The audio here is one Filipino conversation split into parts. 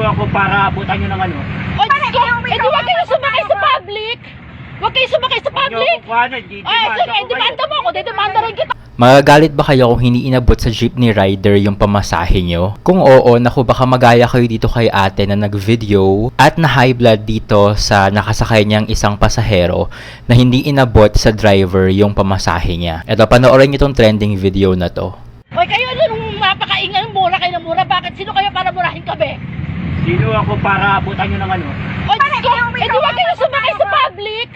Sino ako para abutan nyo ng ano? O, ko, eh di wag kayo sumakay sa public. Wag kayo sumakay sa Huwag public. Ay, sige, ko demanda mo ako. Dedemanda rin kita. Magagalit ba kayo kung hindi inabot sa jeepney rider yung pamasahe nyo? Kung oo, naku baka magaya kayo dito kay ate na nag-video at na high blood dito sa nakasakay niyang isang pasahero na hindi inabot sa driver yung pamasahe niya. Eto, panoorin niyo tong trending video na to. Hoy, kayo ano nung mapakaingay, mura kayo ng mura. Bakit? Sino kayo para murahin kami? Sino ako para abutan nyo ng ano? O, Diyos ko, eh di wag kayo sumakay sa public.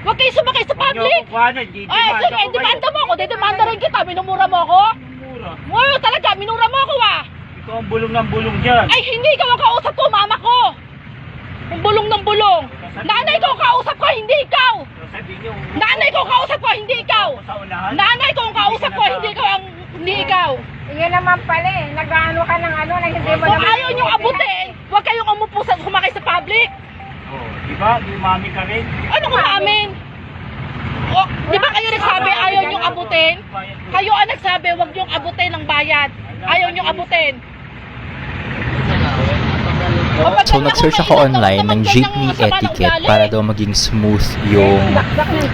Wag kayo sumakay sa Huwag public. ako kuhanan, di Ay, sige, ko kayo. demanda mo ako. Dedemanda rin kita. Minumura mo ako. Mura. Mura talaga. Minura mo ako ah. Ikaw ang bulong ng bulong dyan. Ay, hindi ikaw ang kausap ko, mama ko. Ang bulong ng bulong. Nanay ko ang kausap ko, hindi ikaw. Sabihin Nanay ko ang kausap ko, hindi ikaw. ako sa unahan. Nanay ko ang kausap ko, hindi ikaw ang hindi ikaw. Yun naman pala eh. Nag-ano ka ng ano na hindi mo Kung naman. ayaw niyong abutin, huwag kayong umupo sa sumakay sa public. Oh, di ba? Di mami ka rin. Ano kung amin? O, di ba kayo nagsabi ayaw niyong abutin? Kayo ang nagsabi huwag niyong abutin ng bayad. Ayaw niyong abutin. So nag-search ako online ng jeepney etiquette para daw maging smooth yung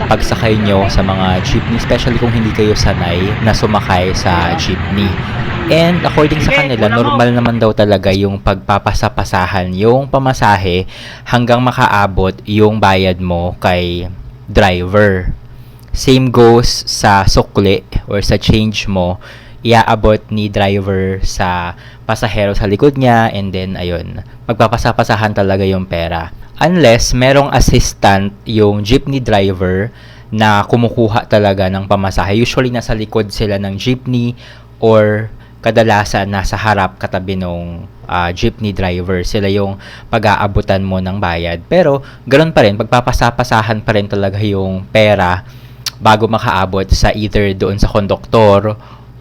pagsakay nyo sa mga jeepney, especially kung hindi kayo sanay na sumakay sa jeepney. And according sa kanila, normal naman daw talaga yung pagpapasapasahan yung pamasahe hanggang makaabot yung bayad mo kay driver. Same goes sa sukli or sa change mo, iaabot ni driver sa pasahero sa likod niya and then ayun, magpapasapasahan talaga yung pera. Unless merong assistant yung jeepney driver na kumukuha talaga ng pamasahe. Usually nasa likod sila ng jeepney or kadalasan nasa harap katabi nung ah, jeepney driver. Sila yung pag-aabutan mo ng bayad. Pero ganoon pa rin, pagpapasapasahan pa rin talaga yung pera bago makaabot sa either doon sa konduktor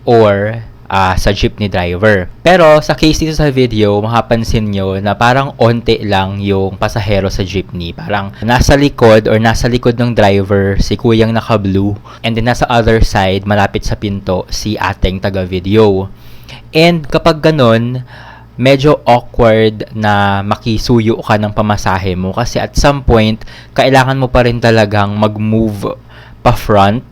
or ah, sa jeepney driver. Pero sa case dito sa video, makapansin nyo na parang onte lang yung pasahero sa jeepney. Parang nasa likod or nasa likod ng driver si kuyang naka-blue and then nasa other side, malapit sa pinto, si ating taga-video. And kapag ganun, medyo awkward na makisuyo ka ng pamasahe mo kasi at some point, kailangan mo pa rin talagang mag-move pa front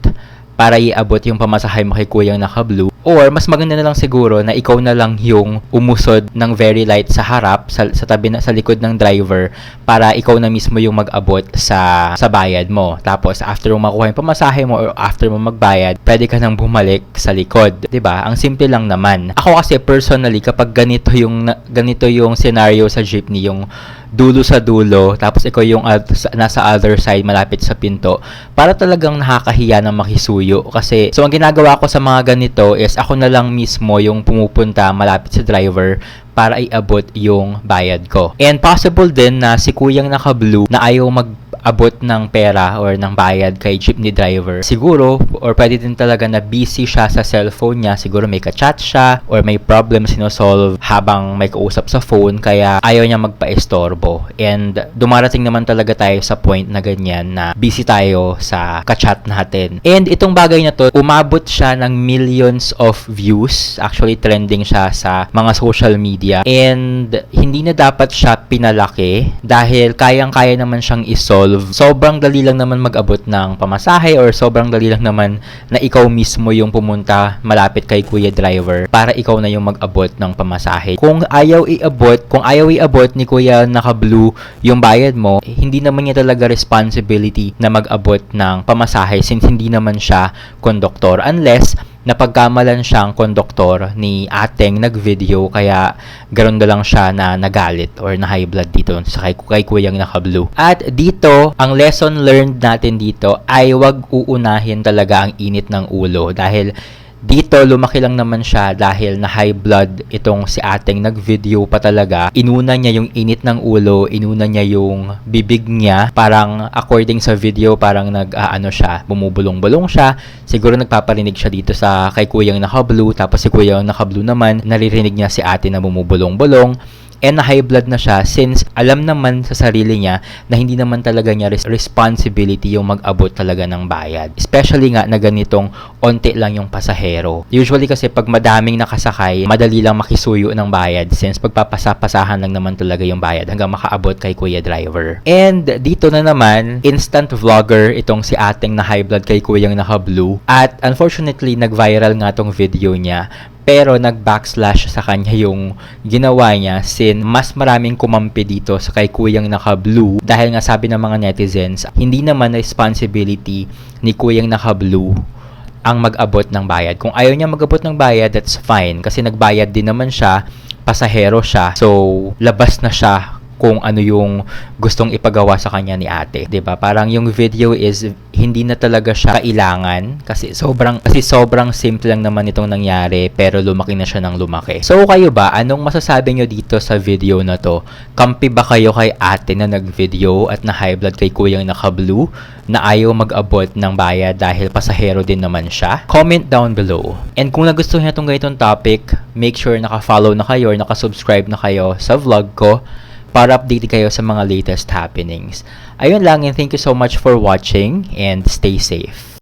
para iabot yung pamasahe mo kay kuyang naka-blue. Or mas maganda na lang siguro na ikaw na lang yung umusod ng very light sa harap, sa, sa tabi na, sa likod ng driver para ikaw na mismo yung mag-abot sa sa bayad mo. Tapos after mo makuha yung pamasahe mo or after mo magbayad, pwede ka nang bumalik sa likod, 'di ba? Ang simple lang naman. Ako kasi personally kapag ganito yung ganito yung scenario sa jeepney, yung dulo sa dulo, tapos ikaw yung sa- nasa other side malapit sa pinto, para talagang nakakahiya na makisuyo kasi so ang ginagawa ko sa mga ganito is ako na lang mismo yung pumupunta malapit sa driver para iabot yung bayad ko. And possible din na si kuyang naka-blue na ayaw mag-abot ng pera or ng bayad kay jeepney driver. Siguro, or pwede din talaga na busy siya sa cellphone niya. Siguro may ka-chat siya or may problem sinosolve habang may kausap sa phone kaya ayaw niya magpa-estorbo. And dumarating naman talaga tayo sa point na ganyan na busy tayo sa ka-chat natin. And itong bagay na to, umabot siya ng millions of views. Actually, trending siya sa mga social media. And hindi na dapat siya pinalaki dahil kayang-kaya naman siyang isolve. Sobrang dali lang naman mag-abot ng pamasahe or sobrang dali lang naman na ikaw mismo yung pumunta malapit kay kuya driver para ikaw na yung mag-abot ng pamasahe. Kung ayaw iabot, kung ayaw iabot ni kuya naka-blue yung bayad mo, eh, hindi naman niya talaga responsibility na mag-abot ng pamasahe since hindi naman siya konduktor unless napagkamalan siyang konduktor ni ating nag-video kaya ganoon na lang siya na nagalit or na high blood dito sa kay, kay kuyang naka-blue. At dito, ang lesson learned natin dito ay wag uunahin talaga ang init ng ulo dahil dito, lumaki lang naman siya dahil na high blood itong si ating nag-video pa talaga. Inuna niya yung init ng ulo, inuna niya yung bibig niya. Parang according sa video, parang nag-ano siya, bumubulong-bulong siya. Siguro nagpaparinig siya dito sa kay kuyang naka-blue, tapos si kuyang naka-blue naman, naririnig niya si ate na bumubulong-bulong. And high blood na siya since alam naman sa sarili niya na hindi naman talaga niya res- responsibility yung mag-abot talaga ng bayad. Especially nga na ganitong onti lang yung pasahero. Usually kasi pag madaming nakasakay, madali lang makisuyo ng bayad since pagpapasapasahan lang naman talaga yung bayad hanggang makaabot kay Kuya Driver. And dito na naman, instant vlogger itong si ating na high blood kay Kuyang naka-blue. At unfortunately, nag-viral nga tong video niya pero nag-backslash sa kanya yung ginawa niya sin mas maraming kumampi dito sa kay kuyang naka-blue dahil nga sabi ng mga netizens hindi naman responsibility ni kuyang naka-blue ang mag-abot ng bayad. Kung ayaw niya mag-abot ng bayad, that's fine. Kasi nagbayad din naman siya, pasahero siya. So, labas na siya kung ano yung gustong ipagawa sa kanya ni ate. 'Di ba Parang yung video is hindi na talaga siya kailangan kasi sobrang kasi sobrang simple lang naman itong nangyari pero lumaki na siya ng lumaki. So kayo ba, anong masasabi nyo dito sa video na to? Kampi ba kayo kay ate na nag-video at na high blood kay kuyang naka-blue na ayaw mag-abot ng bayad dahil pasahero din naman siya? Comment down below. And kung nagustuhan niyo itong ganitong topic, make sure naka-follow na kayo or naka-subscribe na kayo sa vlog ko para update kayo sa mga latest happenings. Ayun lang and thank you so much for watching and stay safe.